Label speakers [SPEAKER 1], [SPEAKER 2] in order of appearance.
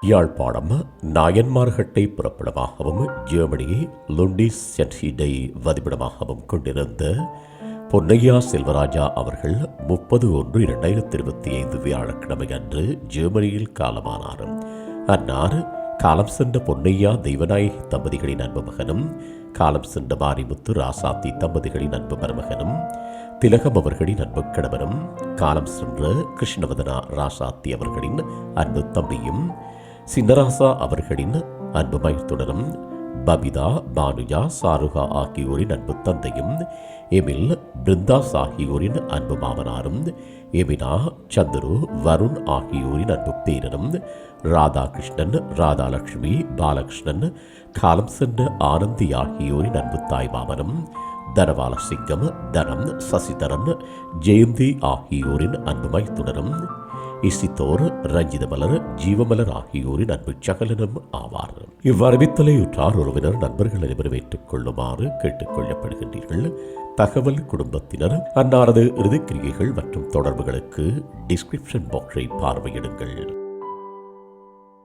[SPEAKER 1] யாழ்ப்பாணம் நாயன்மார்கட்டை புறப்படமாகவும் ஜெர்மனியை லுண்டி சென்ஹீடை வதிப்பிடமாகவும் கொண்டிருந்த பொன்னையா செல்வராஜா அவர்கள் முப்பது ஒன்று இரண்டாயிரத்தி இருபத்தி ஐந்து வியாழக்கிழமை அன்று ஜெர்மனியில் காலமானார். அன்னார் காலம் சென்ற பொன்னையா தெய்வநாயகி தம்பதிகளின் அன்பு மகனும் காலம் சென்ற மாரிமுத்து ராசாத்தி தம்பதிகளின் அன்பு மருமகனும் திலகம் அவர்களின் அன்பு கணவனும் காலம் சென்ற கிருஷ்ணவதனா ராசாத்தி அவர்களின் அன்பு தம்பியும் சின்னராசா அவர்களின் அன்பு மயத்துடனும் பபிதா பானுஜா சாருகா ஆகியோரின் அன்பு தந்தையும் எமில் பிருந்தாஸ் ஆகியோரின் அன்பு மாமனாரும் எமினா சந்துரு வருண் ஆகியோரின் அன்பு பேரனும் ராதாகிருஷ்ணன் ராதாலட்சுமி பாலகிருஷ்ணன் காலம் சென்ற ஆனந்தி ஆகியோரின் அன்பு தாய்மாமனும் தனபால சிங்கம் தனம் சசிதரன் ஜெயந்தி ஆகியோரின் அன்பு மைத்துடனும் இசித்தோர் ரஞ்சிதமலர் ஜீவமலர் ஆகியோரின் அன்பு சகலனும் ஆவார். இவ்வறிவித்தலையுற்றார் உறவினர் நண்பர்கள் அனைவரும் ஏற்றுக் கொள்ளுமாறு தகவல் குடும்பத்தினர் அன்னாரது இறுதிக்கிரியைகள் மற்றும் தொடர்புகளுக்கு டிஸ்கிரிப்ஷன் பாக்ஸை பார்வையிடுங்கள்.